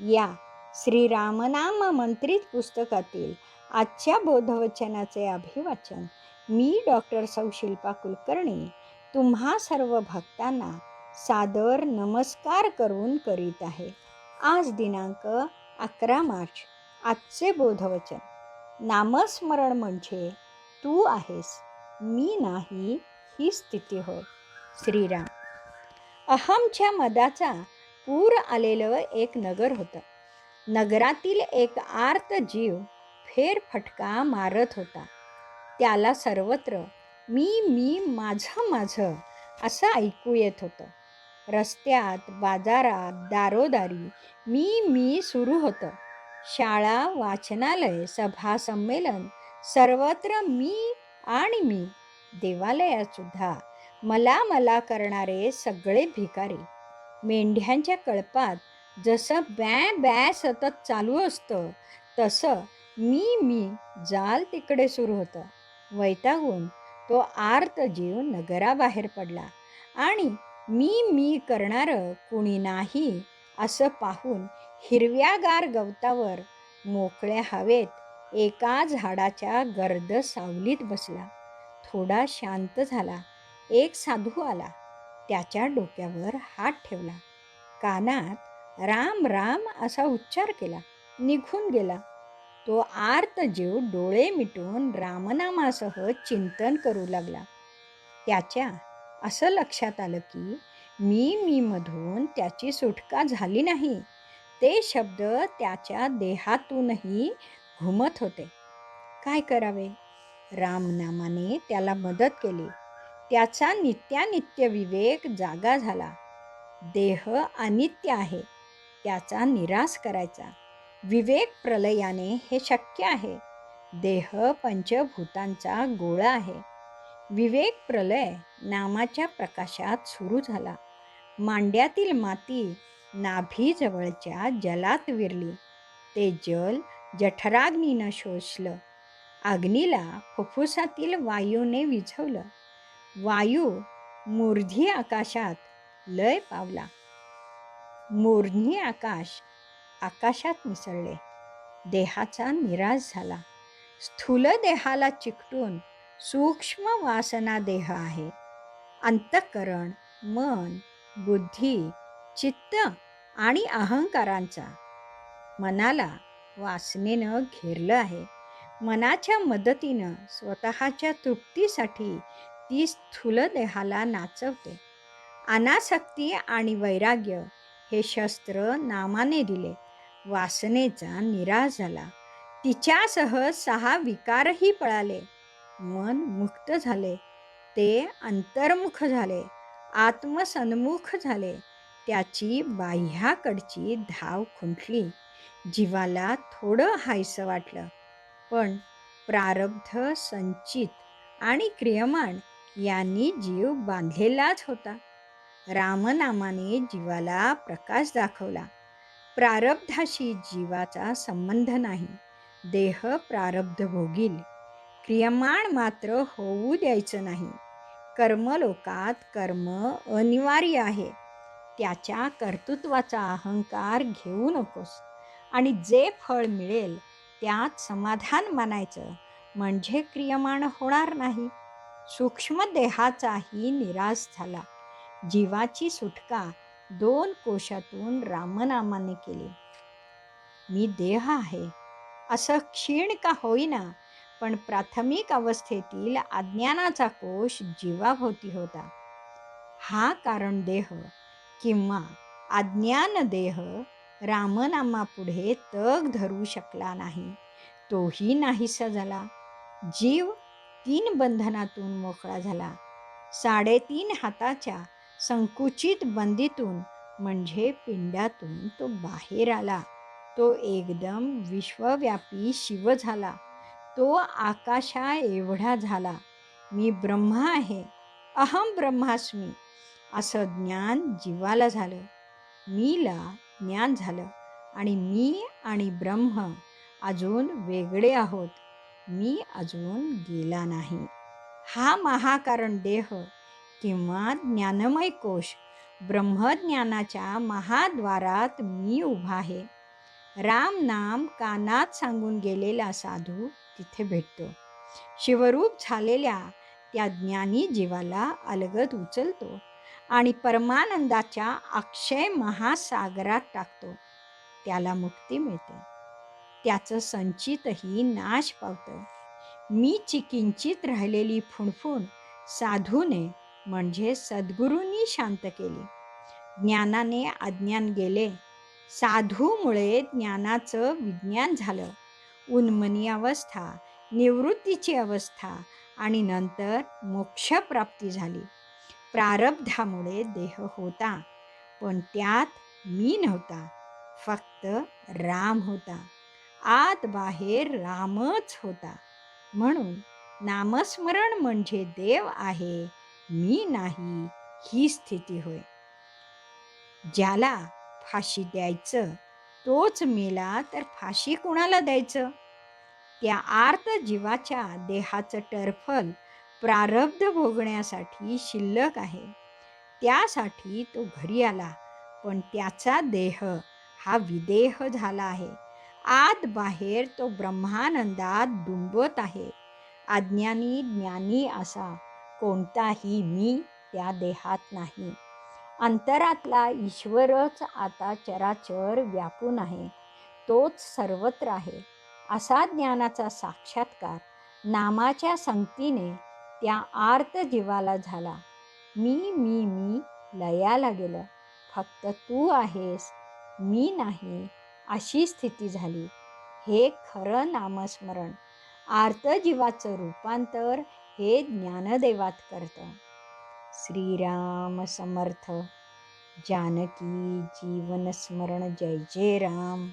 या. श्रीरामनाम मंत्रित पुस्तकातील आजच्या बोधवचनाचे अभिवाचन मी डॉक्टर सौ शिल्पा कुलकर्णी तुम्हा सर्व भक्तांना सादर नमस्कार करून करीत आहे. आज दिनांक अकरा मार्च आजचे बोधवचन. नामस्मरण म्हणजे तू आहेस मी नाही ही स्थिती होय. श्रीराम. अहमच्या मदाचा पूर आलेलं एक नगर होतं. नगरातील एक आर्त जीव फेरफटका मारत होता. त्याला सर्वत्र मी मी माझं माझं असं ऐकू येत होतं. रस्त्यात बाजारात दारोदारी मी मी सुरू होतं. शाळा वाचनालय सभा संमेलन सर्वत्र मी आणि मी. देवालयातसुद्धा मला मला करणारे सगळे भिकारी मेंढ्यांच्या कळपात जसं बॅ बॅ सतत चालू असतं तसं मी मी जाल तिकडे सुरू होतं. वैतागून तो आर्त जीव नगराबाहेर पडला आणि मी मी करणारं कुणी नाही असं पाहून हिरव्यागार गवतावर मोकळ्या हवेत एका झाडाच्या गर्द सावलीत बसला. थोडा शांत झाला. एक साधू आला. त्याच्या डोक्यावर हात ठेवला. कानात राम राम असा उच्चार केला. निघून गेला. तो आर्त जीव डोळे मिटून रामनामासह चिंतन करू लागला. त्याच्या असं लक्षात आलं की मी मी मधून त्याची सुटका झाली नाही. ते शब्द त्याच्या देहातूनही घुमत होते. काय करावे? रामनामाने त्याला मदत केली. त्याचा नित्यानित्य विवेक जागा झाला. देह अनित्य आहे त्याचा निराश करायचा. विवेक प्रलयाने हे शक्य आहे. देह पंचभूतांचा गोळा आहे. विवेक प्रलय नामाच्या प्रकाशात सुरू झाला. मांड्यातील माती नाभीजवळच्या जलात विरली. ते जल जठराग्नीनं शोषलं. अग्नीला फुफ्फुसातील वायूने विझवलं. वायू मूर्धी आकाशात लय पावला. मूर्धी आकाश आकाशात मिसळले. देहाचा निराश झाला. स्थूल देहाला चिकटून सूक्ष्म वासना देह आहे. अंतःकरण मन बुद्धी चित्त आणि अहंकारांचा. मनाला वासनेनं घेरलं आहे. मनाच्या मदतीनं स्वतःच्या तृप्तीसाठी ती स्थूल देहाला नाचवते. अनासक्ती आणि वैराग्य हे शस्त्र नामाने दिले. वासनेचा निराश झाला. तिच्यासह सहा विकारही पळाले. मन मुक्त झाले. ते अंतर्मुख झाले. आत्मसन्मुख झाले. त्याची बाह्याकडची धाव खुंटली. जीवाला थोडं हायसं वाटलं. पण प्रारब्ध संचित आणि क्रियमाण यांनी जीव बांधलेलाच होता. रामनामाने जीवाला प्रकाश दाखवला. प्रारब्धाशी जीवाचा संबंध नाही. देह प्रारब्ध भोगील. क्रियमाण मात्र होऊ द्यायचं नाही. कर्मलोकात कर्म अनिवार्य आहे. त्याच्या कर्तृत्वाचा अहंकार घेऊ नकोस. आणि जे फळ मिळेल त्यात समाधान मानायचं. म्हणजे क्रियमाण होणार नाही. सूक्ष्म देहाचाही निराश झाला. जीवाची सुटका दोन कोशातून रामनामाने केली. मी देह आहे. असं क्षीण का होईना पण प्राथमिक अवस्थेतील अज्ञानाचा कोश जीवाभोवती होता. हा कारण देह किंवा अज्ञान देह रामनामापुढे तग धरू शकला नाही. तोही नाहीसा झाला. जीव तीन बंधनातून मोकळा झाला. साडेतीन हाताच्या संकुचित बंदीतून म्हणजे पिंडातून तो बाहेर आला. तो एकदम विश्वव्यापी शिव झाला. तो आकाशा एवढा झाला मी ब्रह्मा आहे. अहम ब्रह्मास्मी. असं ज्ञान जीवाला झालं. मीला ज्ञान झालं. आणि मी आणि ब्रह्म अजून वेगळे आहोत. मी अजून गेला नाही. हा महाकारण देह किंवा ज्ञानमय कोश ब्रह्मज्ञानाच्या महाद्वारात मी उभा आहे. राम नाम कानात सांगून गेलेला साधू तिथे भेटतो. शिवरूप झालेल्या त्या ज्ञानी जीवाला अलगद उचलतो आणि परमानंदाच्या अक्षय महासागरात टाकतो. त्याला मुक्ती मिळते. त्याचं संचितही नाश पावतं. मी चिकिंचित राहिलेली फुणफुण साधूने म्हणजे सद्गुरूंनी शांत केली. ज्ञानाने अज्ञान गेले. साधूमुळे ज्ञानाचं विज्ञान झालं. उन्मनी अवस्था निवृत्तीची अवस्था आणि नंतर मोक्षप्राप्ती झाली. प्रारब्धामुळे देह होता पण त्यात मी नव्हता फक्त राम होता. आत बाहेर रामच होता. म्हणून नामस्मरण म्हणजे देव आहे मी नाही ही स्थिती होय. ज्याला फाशी द्यायचं तोच मेला तर फाशी कुणाला द्यायचं? त्या आर्त जीवाच्या देहाचं टरफल प्रारब्ध भोगण्यासाठी शिल्लक आहे. त्यासाठी तो घरी आला पण त्याचा देह हा विदेह झाला आहे. आत बाहेर तो ब्रह्मानंदात दुंबत आहे. अज्ञानी ज्ञानी असा कोणताही मी त्या देहात नाही. अंतरातला ईश्वरच आता चराचर व्यापून आहे. तोच सर्वत्र आहे. असा ज्ञानाचा साक्षात्कार नामाच्या संगतीने त्या आर्त जीवाला झाला. मी मी मी लयाला गेलं. फक्त तू आहेस. मी नाही. अशी स्थिती झाली. हे खरं नामस्मरण. आर्तजीवाचं रूपांतर हे ज्ञानदेवात करतं. श्रीराम समर्थ. जानकी जीवनस्मरण. जय जय राम.